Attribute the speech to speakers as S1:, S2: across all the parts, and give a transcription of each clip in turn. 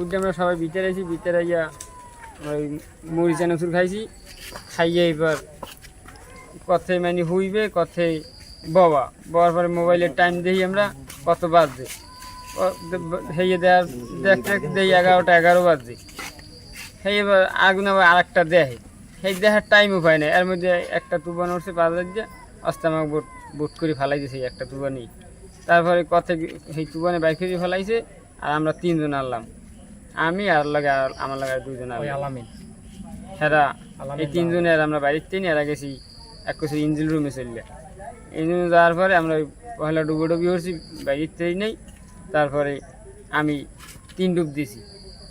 S1: উঠে আমরা সবাই ভিতরে আছি ভিতরে গিয়া ওই মুড়ি চানাচুর খাইছি। খাইয়ে এবার কথে মানে হুইবে কথে বাবা বাবার পরে মোবাইলের টাইম দেখি আমরা কত বাজছে হেয়ে দেওয়ার দেখতে দেখতে দেই এগারোটা, এগারো বাজছে সেই এবার আগুন আবার আরেকটা দেখে সেই দেখার টাইমও পায় না। এর মধ্যে একটা তুবান উঠছে পাঁচ দিয়ে আস্তে আমাকে বোট বোট করে ফেলাই দিয়েছে একটা তুবানি তারপরে কথে সেই তুবানে বাইক করে ফেলাইছে। আর আমরা তিনজন আনলাম। আমি আর লাগে আর আমার লাগে আর দুইজন
S2: ওই
S1: আনলাম
S2: আলামিন।
S1: হেরা এই তিনজনে আর আমরা বাড়ির তিন এরা গেছি এক কিছু ইঞ্জিন রুমে চললে। ইঞ্জিন যাওয়ার পরে আমরা পহেলা ডুবো ডুবি করছি বাড়ির তেই নেই। তারপরে আমি তিন ডুব দিছি।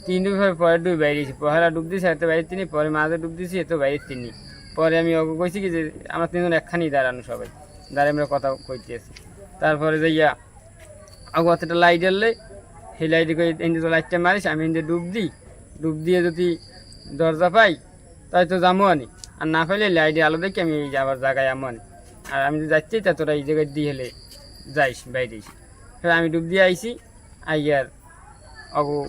S1: তিন ডুব হয়ে পরে ডুব বাইরেছি পহেলা ডুব দিছি এত বাইরের তিনি পরে মাঝে ডুব দিছি এত বাইরের তিনি পরে আমি ওকে কইছি কি যে আমরা তিনজন একখানি দাঁড়ানো সবাই। দাঁড়িয়ে আমরা কথা কইতে আছি। তারপরে যাইয়া আগে অতটা লাইট জ্বললে সেই লাইটে করে এনে তো লাইটটা মারিস, আমি এনে ডুব দিই, ডুব দিয়ে যদি দরজা পাই, তাই তো যাব আনি। আর না পাইলে লাইটে আলো দেখি আমি যাবার জায়গায় আমো আনি। আর আমি যাচ্ছি, তা তোরা এই জায়গায় দিয়ে হেলে যাইস বাইরে ফের আমি ডুব দিয়ে আইসি আইয়ার অগু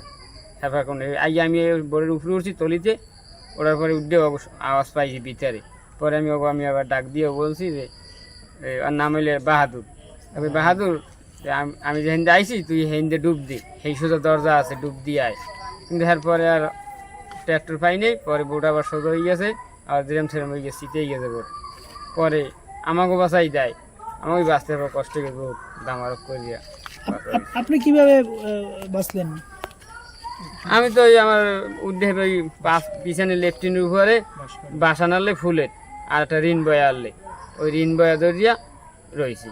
S1: হেফা কোন আইয়া আমি বোর্ডের উপরে উঠছি তলিতে ওটার পরে উঠে অগু আওয়াজ পাইছি ভিতরে। পরে আমি ওগু, আমি আবার ডাক দিয়ে বলছি যে ওর নাম হইলে বাহাদুর। আমি বাহাদুর আম- যেখান দিয়ে আইসি তুই হেন্দে ডুব দি। সেই সোজা দরজা আছে ডুব দিয়ে আয়। কিন্তু এরপরে আর ট্র্যাক্টর পাইনি পরে বোট আবার সোজা হয়ে গেছে আর যেরম সেরম হয়ে গেছে শীতেই গেছে বোট। পরে আমাকে বাসাই দেয় আমাকে বাঁচতে হবে কষ্ট করে বহুত দামারক করিয়া
S3: আপ- আপনি কীভাবে বাঁচলেন?
S1: আমি তো ওই আমার উদ্দেশ্য ওই পাঁচ পিছনে লেফটিনের উপরে বাসা নাড়লে ফুলের আর একটা ঋণ বয়া আনলে। ওই ঋণ বয়া ধরিয়া রয়েছি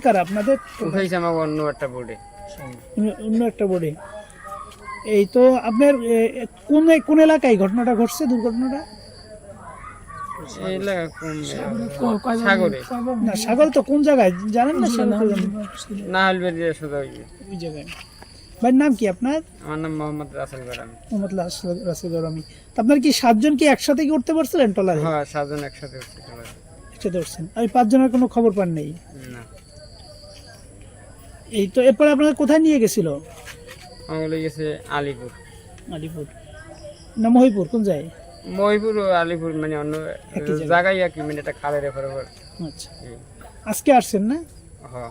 S3: কারা? আপনাদের?
S1: উঠেছে আমাকে অন্য একটা বোর্ডে
S3: অন্য- একটা বোর্ডে এই তো আপনার কোন কোন এলাকায় ঘটনাটা ঘটছে দুর্ঘটনাটা?
S1: সাগরে।
S3: না সাগর তো কোন জায়গায়? জানেন না
S1: ওই
S3: জায়গায়। ভাইয়ের নাম কি আপনার?
S1: আমার নাম মোহাম্মদ রাসেল গরাম
S3: মোহাম্মদ রাসেল গরমি আপনার কি সাতজন কি একসাথে কি উঠতে পারছিলেন টলারে
S1: হ্যাঁ সাতজন একসাথে উঠছি সবাই।
S3: একসাথে ধরছেন। আমি পাঁচজনের কোনো খবর পান নেই। এই তো এরপরে আপনারা কোথায় নিয়ে গেছিল?
S1: গেছে আলিপুর।
S3: আলিপুর। না মহিপুর কোন যায়
S1: মহিপুর ও আলিপুর মানে অন্য
S3: জায়গায়।
S1: জায়গায় আর কি মানে একটা খালের এপার
S3: আচ্ছা। আজকে আসছেন না?
S1: হ্যাঁ